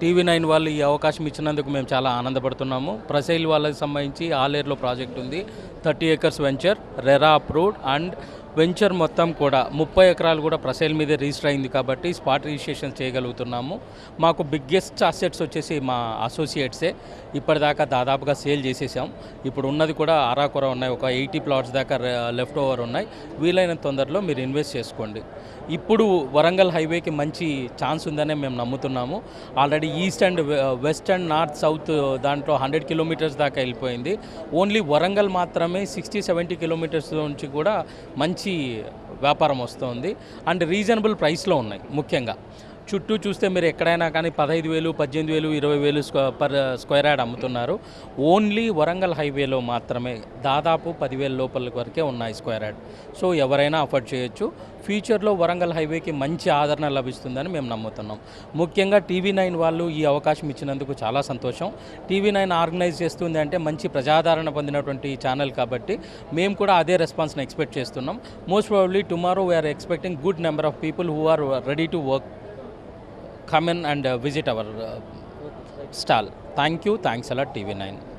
TV nine వాళ్ళు ఈ అవకాశం ఇచ్చినందుకు మేము చాలా ఆనందపడుతున్నాము. ప్రసైల్ వాళ్ళకి సంబంధించి ఆలేరులో ప్రాజెక్ట్ ఉంది. Thirty acres venture RERA approved and venture మొత్తం కూడా ముప్పై ఎకరాలు కూడా ప్రసైల్ మీదే రిజిస్టర్ అయింది కాబట్టి స్పాట్ రిజిస్ట్రేషన్ చేయగలుగుతున్నాము. మాకు బిగ్గెస్ట్ అసెట్స్ వచ్చేసి మా అసోసియేట్సే. ఇప్పటిదాకా దాదాపుగా సేల్ చేసేసాం. ఇప్పుడు ఉన్నది కూడా ఆరాకొర ఉన్నాయి. ఒక ఎయిటీ ప్లాట్స్ దాకా లెఫ్ట్ ఓవర్ ఉన్నాయి. వీలైన తొందరలో మీరు ఇన్వెస్ట్ చేసుకోండి. ఇప్పుడు వరంగల్ హైవేకి మంచి ఛాన్స్ ఉందనే మేము నమ్ముతున్నాము. Already east and west and north south దాంట్లో హండ్రెడ్ కిలోమీటర్స్ దాకా వెళ్ళిపోయింది. ఓన్లీ వరంగల్ మాత్రమే సిక్స్టీ సెవెంటీ కిలోమీటర్స్ నుంచి కూడా మంచి వ్యాపారం వస్తుంది. అండ్ రీజనబుల్ ప్రైస్లో ఉన్నాయి ముఖ్యంగా. చుట్టూ చూస్తే మీరు ఎక్కడైనా కానీ పదహైదు వేలు పద్దెనిమిది వేలు ఇరవై వేలు స్క్వ పర్ స్క్వేర్ యార్డ్ అమ్ముతున్నారు. ఓన్లీ వరంగల్ హైవేలో మాత్రమే దాదాపు పదివేల లోపల వరకే ఉన్నాయి స్క్వేర్ యార్డ్ సో ఎవరైనా అఫోర్డ్ చేయొచ్చు. ఫ్యూచర్లో వరంగల్ హైవేకి మంచి ఆదరణ లభిస్తుందని మేము నమ్ముతున్నాం. ముఖ్యంగా టీవీ నైన్ వాళ్ళు ఈ అవకాశం ఇచ్చినందుకు చాలా సంతోషం. టీవీ నైన్ ఆర్గనైజ్ చేస్తుంది అంటే మంచి ప్రజాదరణ పొందినటువంటి ఛానల్ కాబట్టి మేము కూడా అదే రెస్పాన్స్ని ఎక్స్పెక్ట్ చేస్తున్నాం. Most probably tomorrow we're expecting good number of people who are ready to work come in and uh, visit our uh, stall. Thank you. Thanks a lot, TV9.